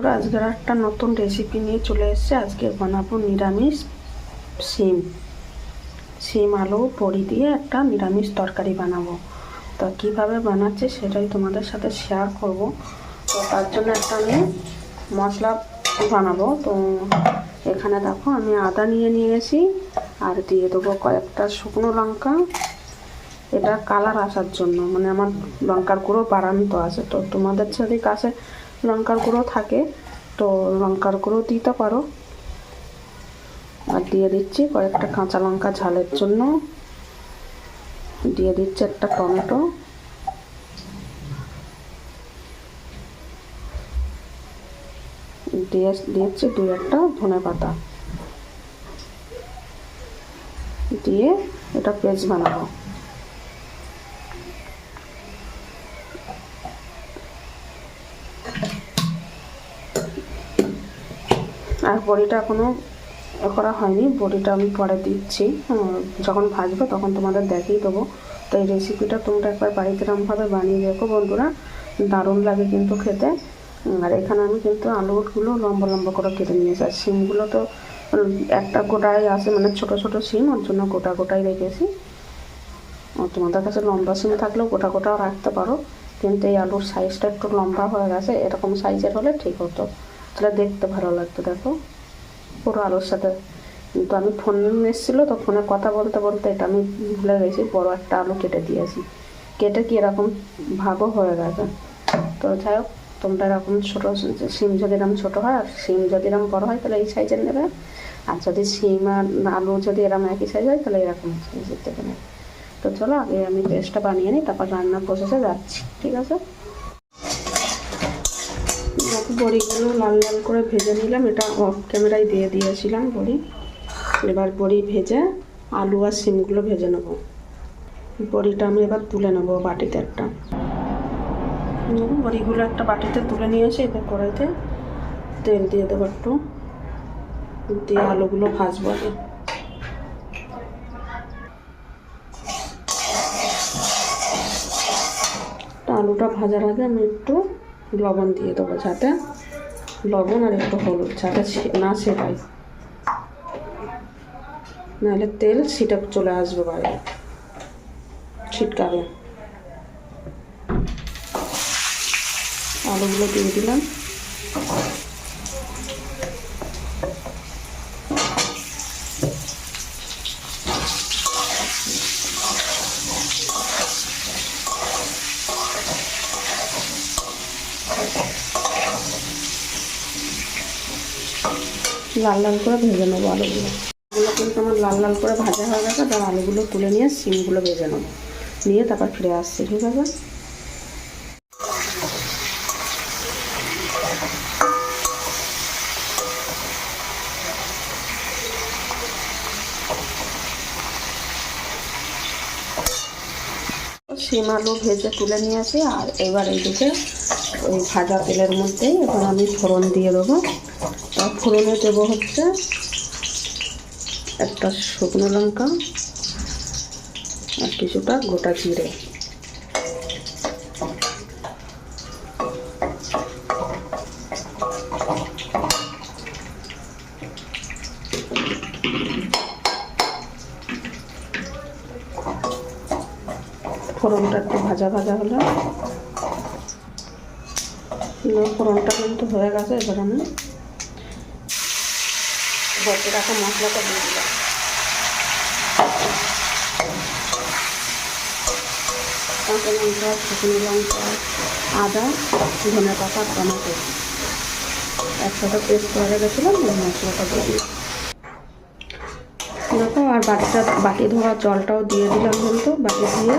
তোরা আজকের একটা নতুন রেসিপি নিয়ে চলে এসেছে। আজকে বানাবো নিরামিষ সিম সিম আলু, বড়ি দিয়ে একটা নিরামিষ তরকারি বানাবো। তো কীভাবে বানাচ্ছে সেটাই তোমাদের সাথে শেয়ার করব। তো তার জন্য একটা আমি মশলা বানাবো। তো এখানে দেখো, আমি আদা নিয়ে নিয়েছি আর দিয়ে দেবো কয়েকটা শুকনো লঙ্কা। এটা কালার আসার জন্য। মানে আমার লঙ্কার গুঁড়ো বাড়ানো তো আছে। তো তোমাদের যদি কাছে লঙ্কার গুঁড়ো থাকে, তো লঙ্কার গুঁড়ো দিতে পারো। আর দিয়ে দিচ্ছি কয়েকটা কাঁচা লঙ্কা ঝালের জন্য। দিয়ে দিচ্ছি একটা টমেটো। দিয়ে দিচ্ছি দু একটা ধনে পাতা। দিয়ে এটা পেস্ট বানাবো। আর বড়িটা এখনও করা হয়নি। বড়িটা আমি পরে দিচ্ছি। যখন ভাজবো তখন তোমাদের দেখিয়ে দেবো। তো এই রেসিপিটা তোমরা একবার বাড়িতে এরমভাবে বানিয়ে দেখো বন্ধুরা। দারুণ লাগে কিন্তু খেতে। আর এখানে আমি কিন্তু আলুগুলো লম্বা লম্বা করে কেটে নিয়েছি। আর সিমগুলো তো একটা গোটাই আছে মানে ছোট ছোট সিম ওর জন্য গোটা গোটাই রেখেছি। তোমাদের কাছে লম্বা সিম থাকলেও গোটা গোটাও রাখতে পারো। কিন্তু এই আলুর সাইজটা একটু লম্বা হয়ে গেছে। এরকম সাইজের হলে ঠিক হতো। তাহলে দেখতে ভালো লাগতো, দেখো। পুরো আলুর সাথে কিন্তু আমি ফোন এসেছিল, তো ফোনে কথা বলতে বলতে এটা আমি ভুলে গেছি, বড় একটা আলু কেটে দিয়েছি। কেটে কি এরকম ভাগও হয়ে গেছে। তো যাই হোক, তোমরা এরকম ছোটো সিম যদি এরকম ছোটো হয়, আর সিম যদি এরকম বড়ো হয়, তাহলে এই সাইজের নেবে। আর যদি সিম আর আলু যদি এরকম একই সাইজ হয়, তাহলে এরকম সাইজের দেবে তো চলো, আগে আমি পেস্টটা বানিয়ে নিই, তারপর রান্নার প্রসেসে যাচ্ছি, ঠিক আছে? বড়িগুলো লাল লাল করে ভেজে নিলাম। এটা অফ ক্যামেরায় দিয়ে দিয়েছিলাম বড়ি। এবার বড়ি ভেজে আলু আর সিমগুলো ভেজে নেব। বড়িটা আমি এবার তুলে নেব বাটিতে একটা। বড়িগুলো একটা বাটিতে তুলে নিয়েছি এবার কড়াইতে তেল দিয়ে দেবো একটু। দিয়ে আলুগুলো ভাজবো আগে। আলুটা ভাজার আগে আমি একটু লবণ দিয়ে দেবো যাতে লবণ আর একটু হলুদ, যাতে না সেটাই নাহলে তেল সেটা চলে আসবে বাইরে, ছিটকাবে। আলুগুলো দিয়ে দিলাম। লাল লাল করে ভেজে নেব আলুগুলো। এগুলো কিন্তু আমার লাল লাল করে ভাজা হয়ে গেছে তার আলুগুলো তুলে নিয়ে সিমগুলো ভেজে নেব। নিয়ে তারপর ফিরে আসছি, ঠিক আছে? সিম আলু ভেজে তুলে নিয়ে আসি, আর এবার এইদিকে ওই ভাজা তেলের মধ্যেই এবার আমি ফোড়ন দিয়ে দেবো। ফোড়নে দেবো হচ্ছে একটা শুকনো লঙ্কা আর কিছুটা গোটা জিরে। ফোড়নটা একটু ভাজা ভাজা হলে। ফোড়নটা কিন্তু হয়ে গেছে, এবার আমি বসে রাখা মশলাটা দিয়ে দিলাম। কাঁচা লঙ্কা শুকনো লঙ্কা, আদা, ধনে পাতা, টমেটো একসাথে পেস্ট করে রেখেছিলাম মশলাটা দিয়ে দিলাম। দেখো, আর বাটিটা, বাটি ধোয়া জলটাও দিয়ে দিলাম কিন্তু, বাটি দিয়ে।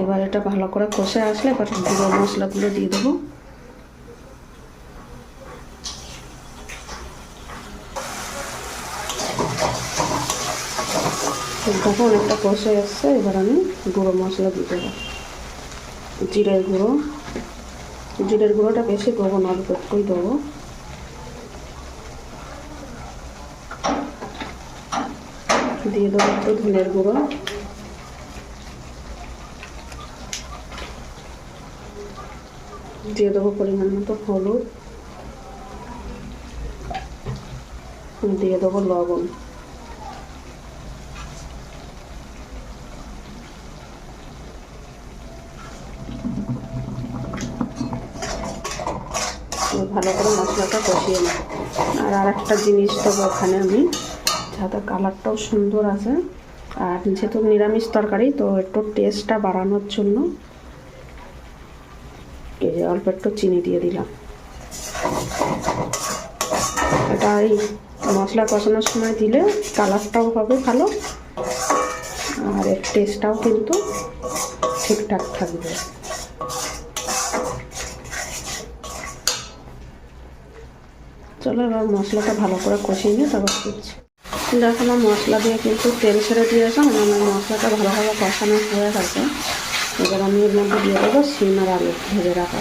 এবার এটা ভালো করে কষে আসলে এবার গুঁড়ো মশলাগুলো দিয়ে দেবো। দেখো অনেকটা কষে এসছে, এবার আমি গুঁড়ো মশলা দিয়ে দেবো। জিরের গুঁড়ো। জিরের গুঁড়োটা বেশি দেবো না, অল্প দেবো। দিয়ে দেবো একটু ধনের গুঁড়ো। দিয়ে দেবো পরিমাণ মতো হলুদ। দিয়ে দেবো লবণ। ভালো করে মশলাটা কষিয়ে নেব। আর আর একটা জিনিস দেবো ওখানে আমি, যাতে কালারটাও সুন্দর আছে। আর যেহেতু নিরামিষ তরকারি, তো একটু টেস্টটা বাড়ানোর জন্য এই অল্প একটু চিনি দিয়ে দিলাম। এটা এই মশলা কষানোর সময় দিলে কালারটাও হবে ভালো, আর এর টেস্টটাও কিন্তু ঠিকঠাক থাকবে। চলো এবার মশলাটা ভালো করে কষিয়ে নিয়ে তারপর দিচ্ছি দেখো না মশলা দিয়ে কিন্তু তেল ছেড়ে দিয়েছে মানে আমার মশলাটা ভালোভাবে কষানো হয়ে গেছে। এবার আমি এর মধ্যে দিয়ে দেবো সিম আর আলু, ভেজে রাখা।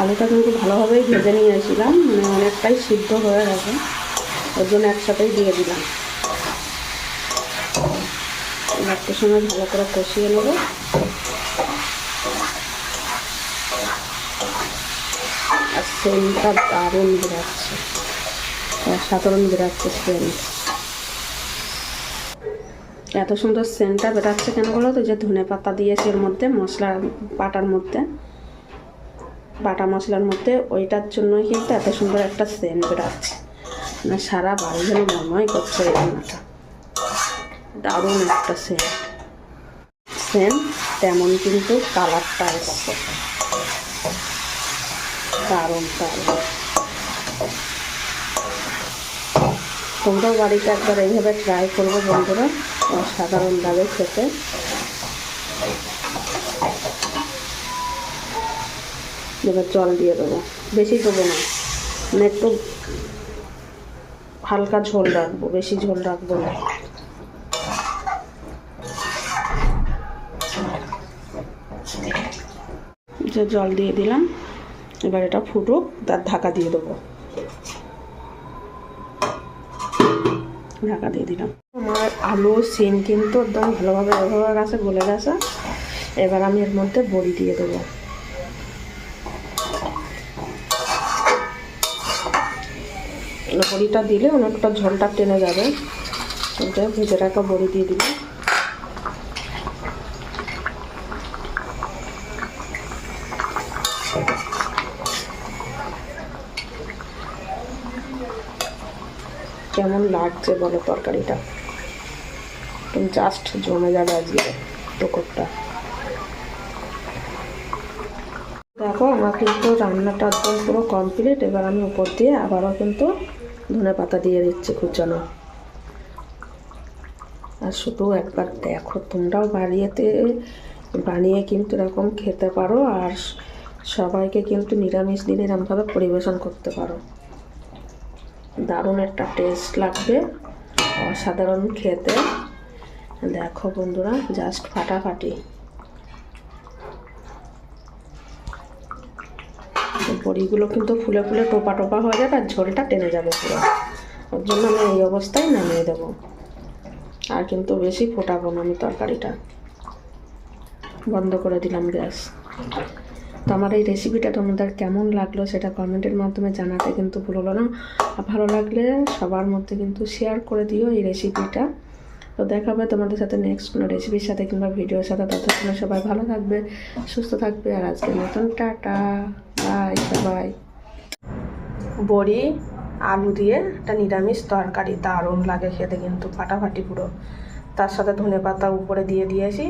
আলুটা কিন্তু ভালোভাবেই ভেজে নিয়েছিলাম মানে অনেকটাই সিদ্ধ হয়ে গেছে। ওর জন্য একসাথেই দিয়ে দিলাম। একটু সময় ভালো করে কষিয়ে নেব আর সেন্টটা দারুণ বেরাচ্ছে সাধারণ বেরাচ্ছে সেন্ট এত সুন্দর সেন্টটা বেরাচ্ছে কেন বলো তো? যে ধনে পাতা দিয়েছে এর মধ্যে, মশলা বাটার মধ্যে। বাটা মশলার মধ্যে, ওইটার জন্যই কিন্তু এত সুন্দর একটা সেন্ট বেরাচ্ছে মানে সারা বাড়ি যেন মনময় করছে এই রান্নাটা। দারুণ একটা সেন্ট। সেন্ট তেমন কিন্তু কালারটা এসছে। দারুণ দারুণ। তোমরাও বাড়িতে একবার এইভাবে ট্রাই করব বন্ধুরা, অসাধারণ খেতে। এবার জল দিয়ে দেবো। বেশি দেবো না। মানে একটু হালকা ঝোল রাখব, বেশি ঝোল রাখব না। যে জল দিয়ে দিলাম এবার এটা ফুটুক তার ঢাকা দিয়ে দেবো। ঢাকা দিয়ে দিলাম। আমার আলু, সিম কিন্তু একদম ভালোভাবে হয়ে গেছে গলে গেছে। এবার আমি এর মধ্যে বড়ি দিয়ে দেবো। বড়িটা দিলে অনেকটা ঝোলটা টেনে যাবে। ভেজে রাখা বড়ি দিয়ে দিলাম। কেমন লাগছে বলো তরকারিটা? জাস্ট জমে যাবে আজকে টুকুরটা দেখো আমার কিন্তু রান্নাটা একদম পুরো কমপ্লিট এবার আমি উপর দিয়ে আবারও কিন্তু ধনে পাতা দিয়ে দিচ্ছি কুচানো। আর শুধু একবার দেখো, তোমরাও বাড়িয়েতে বানিয়ে কিন্তু এরকম খেতে পারো আর সবাইকে কিন্তু নিরামিষ দিনে এরকমভাবে পরিবেশন করতে পারো। দারুণ একটা টেস্ট লাগবে, অসাধারণ খেতে। দেখো বন্ধুরা জাস্ট ফাটাফাটি। বড়িগুলো কিন্তু ফুলে ফুলে টোপা টোপা হয়ে যাবে আর ঝোলটা টেনে যাবে পুরো। ওর জন্য আমি এই অবস্থায় নামিয়ে দেবো। আর কিন্তু বেশি ফোটাবো না আমি তরকারিটা। বন্ধ করে দিলাম গ্যাস। তো আমার এই রেসিপিটা তোমাদের কেমন লাগল সেটা কমেন্টের মাধ্যমে জানাতে কিন্তু ভুলো না। ভালো লাগলে সবার মধ্যে কিন্তু শেয়ার করে দিও এই রেসিপিটা তো দেখা হবে তোমাদের সাথে নেক্সট কোনো রেসিপির সাথে কিংবা ভিডিওর সাথে। ততক্ষণে সবাই ভালো থাকবে, সুস্থ থাকবে, আর আজকের মতন টাটা। বাই বাই বড়ি, আলু দিয়ে একটা নিরামিষ তরকারি দারুণ লাগে খেতে কিন্তু, ফাটাফাটি পুরো। তার সাথে ধনে পাতা উপরে দিয়ে দিয়েছি।